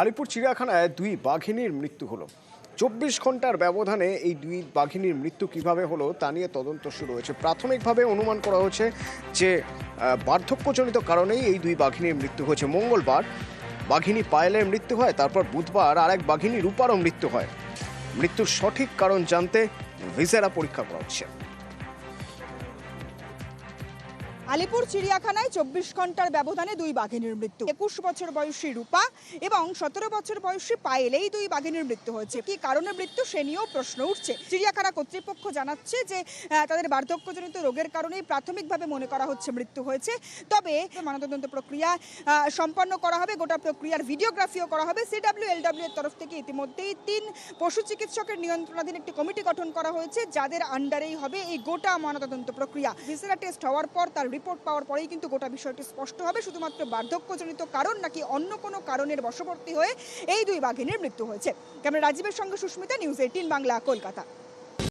আলিপুর চিড়িয়াখানায় দুই বাঘিনীর মৃত্যু হলো। চব্বিশ ঘণ্টার ব্যবধানে এই দুই বাঘিনীর মৃত্যু কীভাবে হলো তা নিয়ে তদন্ত শুরু হয়েছে। প্রাথমিকভাবে অনুমান করা হচ্ছে যে বার্ধক্যজনিত কারণেই এই দুই বাঘিনীর মৃত্যু হয়েছে। মঙ্গলবার বাঘিনী পায়েলের মৃত্যু হয়, তারপর বুধবার আরেক বাঘিনী রূপারও মৃত্যু হয়। মৃত্যুর সঠিক কারণ জানতে ভিসেরা পরীক্ষা করা হচ্ছে। আলিপুর চিড়িয়াখানায় চব্বিশ ঘণ্টার ব্যবধানে দুই বাঘিনীর মৃত্যু। একুশ বছর বয়সী রূপা এবং সতেরো বছর বয়সী পায়েল এই দুই বাঘিনীর মৃত্যু হয়েছে। কি কারণে মৃত্যু সে নিয়েও প্রশ্ন উঠছে। চিড়িয়াখানা কর্তৃপক্ষ জানাচ্ছে যে তাদের বার্ধক্যজনিত রোগের কারণেই প্রাথমিকভাবে মনে করা হচ্ছে মৃত্যু হয়েছে। তবে ময়নাতদন্ত প্রক্রিয়া সম্পন্ন করা হবে, গোটা প্রক্রিয়ার ভিডিওগ্রাফিও করা হবে। সিডাব্লিউ এলডাব্লিউ এর তরফ থেকে ইতিমধ্যেই তিন পশু চিকিৎসকের নিয়ন্ত্রণাধীন একটি কমিটি গঠন করা হয়েছে, যাদের আন্ডারেই হবে এই গোটা ময়নাতদন্ত প্রক্রিয়া। ভিসেরা টেস্ট হওয়ার পর তার রিপোর্ট পাওয়ার পরেই কিন্তু গোটা বিষয়টি স্পষ্ট হবে। শুধুমাত্র বার্ধক্যজনিত কারণ নাকি অন্য কোনো কারণের বশবর্তী হয়ে এই দুই বাঘিনীর মৃত্যু হয়েছে। ক্যামেরা রাজীবের সঙ্গে সুস্মিতা, নিউজ এইটিন বাংলা, কলকাতা।